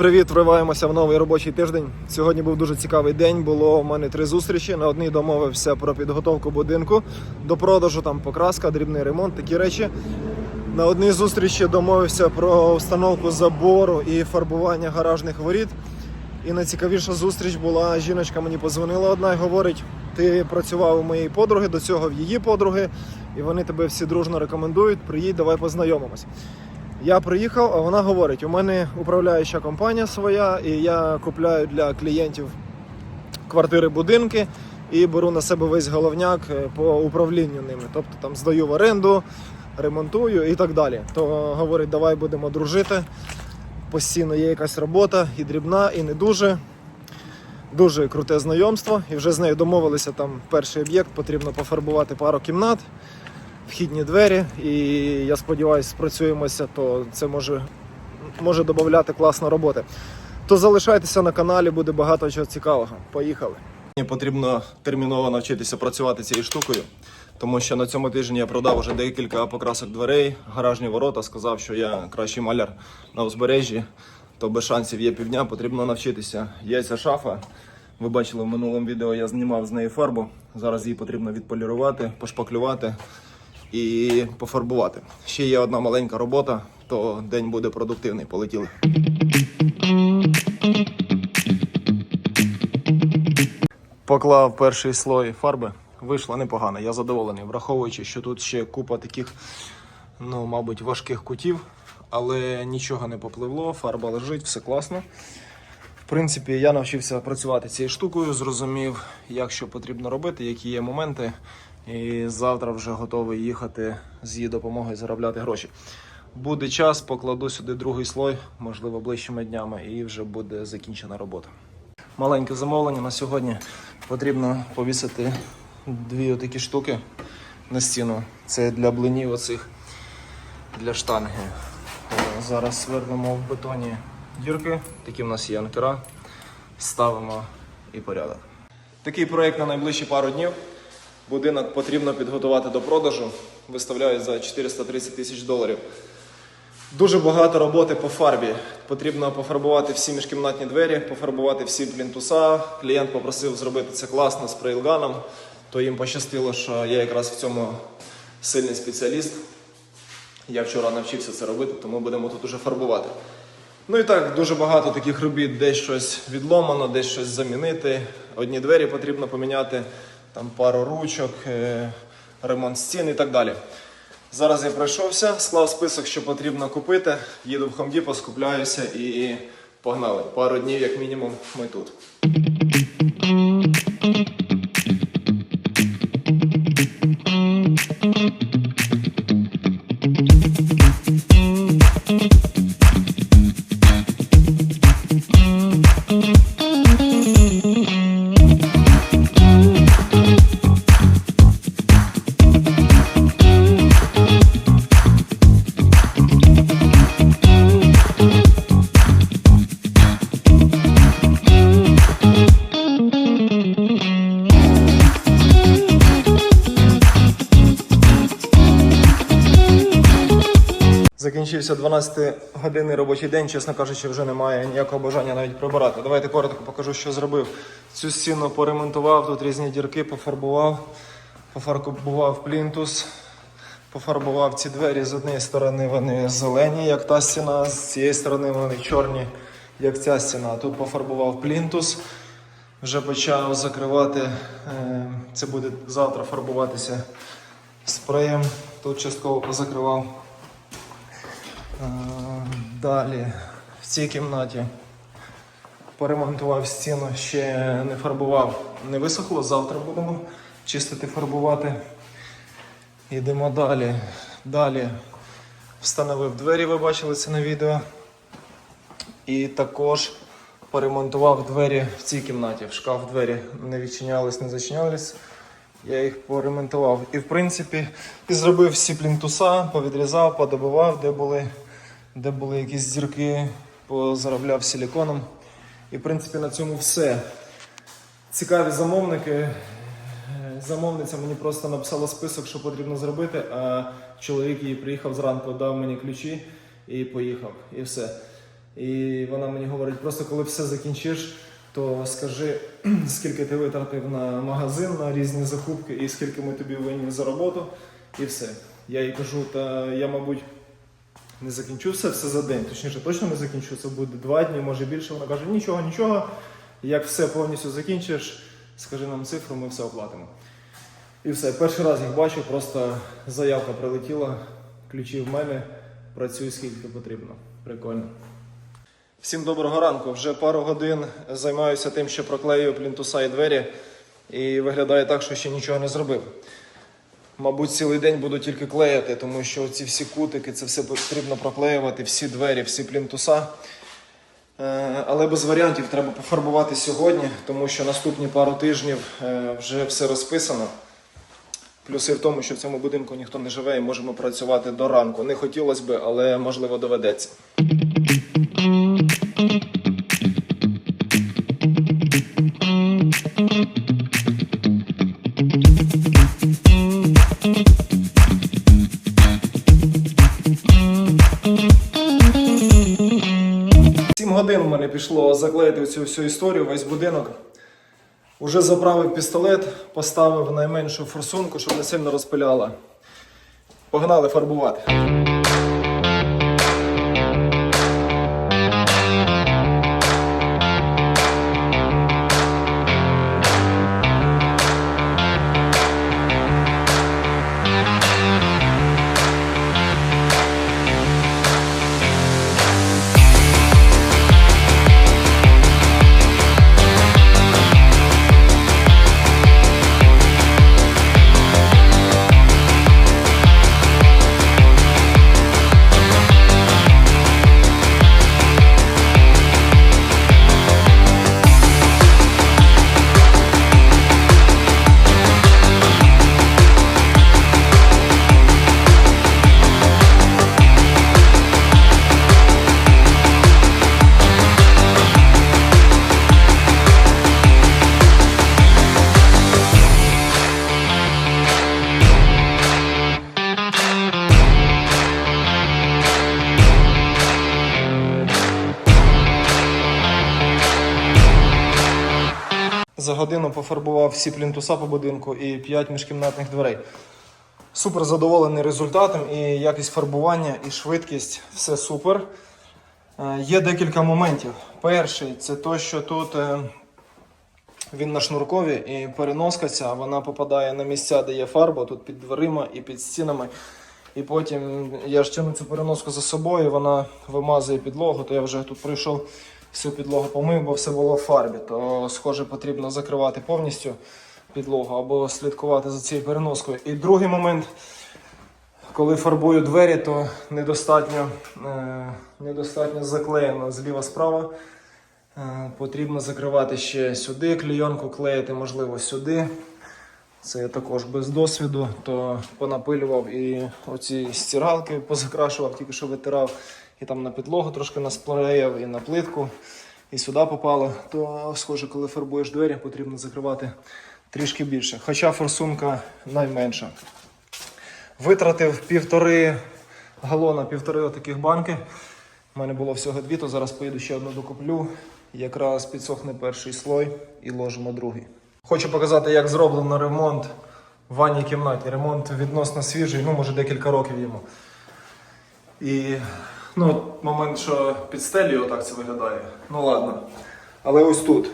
привіт! Вриваємося в новий робочий тиждень. Сьогодні був дуже цікавий день. Було у мене три зустрічі. На одній домовився про підготовку будинку до продажу, там покраска, дрібний ремонт, такі речі. На одній зустрічі домовився про установку забору і фарбування гаражних воріт. І найцікавіша зустріч була жіночка мені позвонила одна і говорить: ти працював у моєї подруги, до цього в її подруги, і вони тебе всі дружно рекомендують. Приїдь, давай познайомимось. Я приїхав, а вона говорить: у мене управляюча компанія своя, і я купляю для клієнтів квартири, будинки і беру на себе весь головняк е, по управлінню ними. Тобто там здаю в оренду, ремонтую і так далі. То говорить, давай будемо дружити. Постійно є якась робота, і дрібна, і не дуже. Дуже круте знайомство. І вже з нею домовилися там перший об'єкт, потрібно пофарбувати пару кімнат, вхідні двері. І я сподіваюся, спрацюємося, то це може, може додати класно роботи. То залишайтеся на каналі, буде багато чого цікавого. Поїхали. Мені потрібно терміново навчитися працювати цією штукою, тому що на цьому тижні я продав вже декілька покрасок дверей, гаражні ворота. Сказав, що я кращий маляр на узбережжі, то без шансів є півдня, потрібно навчитися. Є ця шафа. Ви бачили в минулому відео, я знімав з неї фарбу. Зараз її потрібно відполірувати, пошпаклювати і пофарбувати. Ще є одна маленька робота, то день буде продуктивний. Полетіли. Поклав перший слой фарби. Вийшло непогано, я задоволений, враховуючи, що тут ще купа таких, ну, мабуть, важких кутів, але нічого не попливло, фарба лежить, все класно. В принципі, я навчився працювати цією штукою, зрозумів, як що потрібно робити, які є моменти. І завтра вже готовий їхати з її допомогою заробляти гроші. Буде час, покладу сюди другий слой, можливо, ближчими днями, і вже буде закінчена робота. Маленьке замовлення на сьогодні. Потрібно повісити дві отакі штуки на стіну. Це для блинів оцих, для штанги. Е, Зараз свернемо в бетоні дірки, такі в нас є анкера. Ставимо і порядок. Такий проєкт на найближчі пару днів. Будинок потрібно підготувати до продажу. Виставляють за 430 тисяч доларів. Дуже багато роботи по фарбі. Потрібно пофарбувати всі міжкімнатні двері, пофарбувати всі плінтуса. Клієнт попросив зробити це класно з прейлганом, то їм пощастило, що я якраз в цьому сильний спеціаліст. Я вчора навчився це робити, тому будемо тут уже фарбувати. Ну і так, дуже багато таких робіт, десь щось відломано, десь щось замінити. Одні двері потрібно поміняти, там пару ручок, е, ремонт стін і так далі. Зараз я пройшовся, склав список, що потрібно купити. Їду в Хомді, поскупляюся і погнали. Пару днів, як мінімум, ми тут. Закінчився 12-годинний робочий день, чесно кажучи, вже немає ніякого бажання навіть прибирати. Давайте коротко покажу, що зробив. Цю стіну поремонтував, тут різні дірки пофарбував, пофарбував плінтус, пофарбував ці двері з однієї сторони, вони зелені, як та стіна, з цієї сторони вони чорні, як ця стіна. Тут пофарбував плінтус. Вже почав закривати. е, Це буде завтра фарбуватися спреєм. Тут частково позакривав. Е, Далі в цій кімнаті поремонтував стіну, ще не фарбував, не висохло. Завтра будемо чистити, фарбувати. Йдемо далі. Далі встановив двері, ви бачили це на відео. І також поремонтував двері в цій кімнаті. В шкаф двері не відчинялись, не зачинялись. Я їх поремонтував. І в принципі і зробив всі плінтуса, повідрізав, подобивав, де були, де були якісь зірки, позаробляв силіконом. І в принципі на цьому все. Цікаві замовники. Замовниця мені просто написала список, що потрібно зробити, а чоловік її приїхав зранку, дав мені ключі і поїхав. І все. І вона мені говорить, просто коли все закінчиш, то скажи, скільки ти витратив на магазин, на різні закупки, і скільки ми тобі винні за роботу, і все. Я їй кажу, та я, мабуть, не закінчу все, за день. Точніше, точно не закінчу. Це буде два дні, може більше. Вона каже, нічого, нічого. Як все повністю закінчиш, скажи нам цифру, ми все оплатимо. І все, перший раз їх бачу, просто заявка прилетіла, ключі в мене, працюю скільки потрібно. Прикольно. Всім доброго ранку. Вже пару годин займаюся тим, що проклею плінтуса і двері, і виглядає так, що ще нічого не зробив. Мабуть, цілий день буду тільки клеїти, тому що ці всі кутики, це все потрібно проклеювати, всі двері, всі плінтуса. Е, Але без варіантів треба пофарбувати сьогодні, тому що наступні пару тижнів е, вже все розписано. Плюси в тому, що в цьому будинку ніхто не живе і можемо працювати до ранку. Не хотілося би, але можливо доведеться. Годин в мене пішло заклеїти цю всю історію, весь будинок. Уже заправив пістолет, поставив найменшу форсунку, щоб не сильно розпиляла. Погнали фарбувати. Годину пофарбував всі плінтуса по будинку і 5 міжкімнатних дверей. Супер задоволений результатом і якість фарбування, і швидкість все супер. Е, Є декілька моментів. Перший це те, що тут е, він на шнуркові і переноска ця, вона попадає на місця, де є фарба, тут під дверима і під стінами. І потім я ж тягну цю переноску за собою, вона вимазує підлогу, то я вже тут прийшов всю підлогу помив, бо все було в фарбі. То, схоже, потрібно закривати повністю підлогу або слідкувати за цією переноскою. І другий момент, коли фарбую двері, то недостатньо, е, недостатньо заклеєно зліва-справа. Е, потрібно закривати ще сюди, клійонку клеїти, можливо, сюди. Це я також без досвіду, то понапилював і оці стиралки позакрашував, тільки що витирав, і там на підлогу трошки насплеяв, і на плитку, і сюди попало. То, схоже, коли фарбуєш двері, потрібно закривати трішки більше. Хоча форсунка найменша. Витратив півтори галона, півтори отаких банки. У мене було всього дві, то зараз поїду ще одну докуплю. Якраз підсохне перший слой і ложимо другий. Хочу показати, як зроблено ремонт в ванній кімнаті. Ремонт відносно свіжий, ну може декілька років йому. І ну, момент, що під стелею отак це виглядає. Ну ладно. Але ось тут.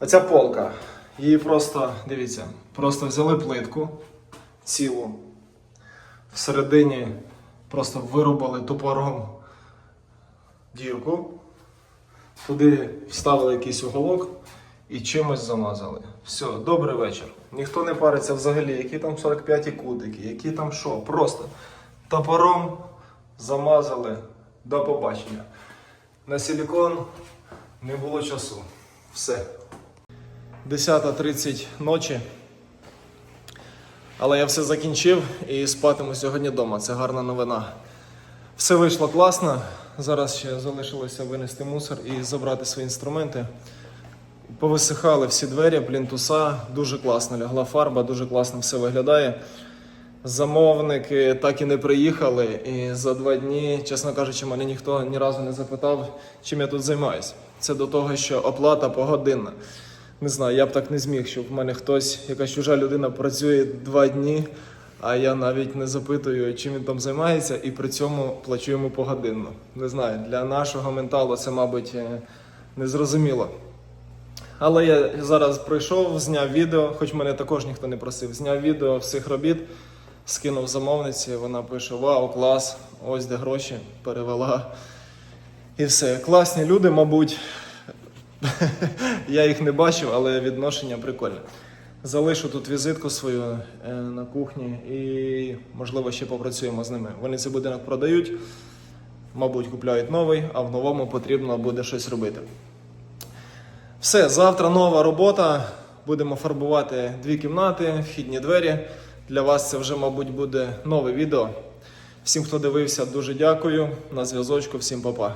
Оця полка. Її просто, дивіться, просто взяли плитку цілу. Всередині просто вирубали топором дірку. Туди вставили якийсь уголок і чимось замазали. Все, добрий вечір. Ніхто не париться взагалі, які там 45 кутики, які там що. Просто топором замазали до побачення. На силікон не було часу. Все. 10.30 ночі. Але я все закінчив і спатиму сьогодні вдома. Це гарна новина. Все вийшло класно. Зараз ще залишилося винести мусор і забрати свої інструменти. Повисихали всі двері, плінтуса, дуже класно лягла фарба, дуже класно все виглядає. Замовники так і не приїхали, і за два дні, чесно кажучи, мене ніхто ні разу не запитав, чим я тут займаюся. Це до того, що оплата погодинна. Не знаю, я б так не зміг, щоб в мене хтось, якась чужа людина працює два дні, а я навіть не запитую, чим він там займається, і при цьому плачу йому погодинно. Не знаю, для нашого менталу це, мабуть, е, незрозуміло. Але я зараз прийшов, зняв відео, хоч мене також ніхто не просив. Зняв відео всіх робіт, скинув замовниці. Вона пише: Вау, клас! Ось де гроші перевела. І все. Класні люди, мабуть. Я їх не бачив, але відношення прикольне. Залишу тут візитку свою е, на кухні і, можливо, ще попрацюємо з ними. Вони цей будинок продають, мабуть, купляють новий, а в новому потрібно буде щось робити. Все, завтра нова робота. Будемо фарбувати дві кімнати, вхідні двері. Для вас це вже, мабуть, буде нове відео. Всім, хто дивився, дуже дякую. На зв'язочку, всім па-па.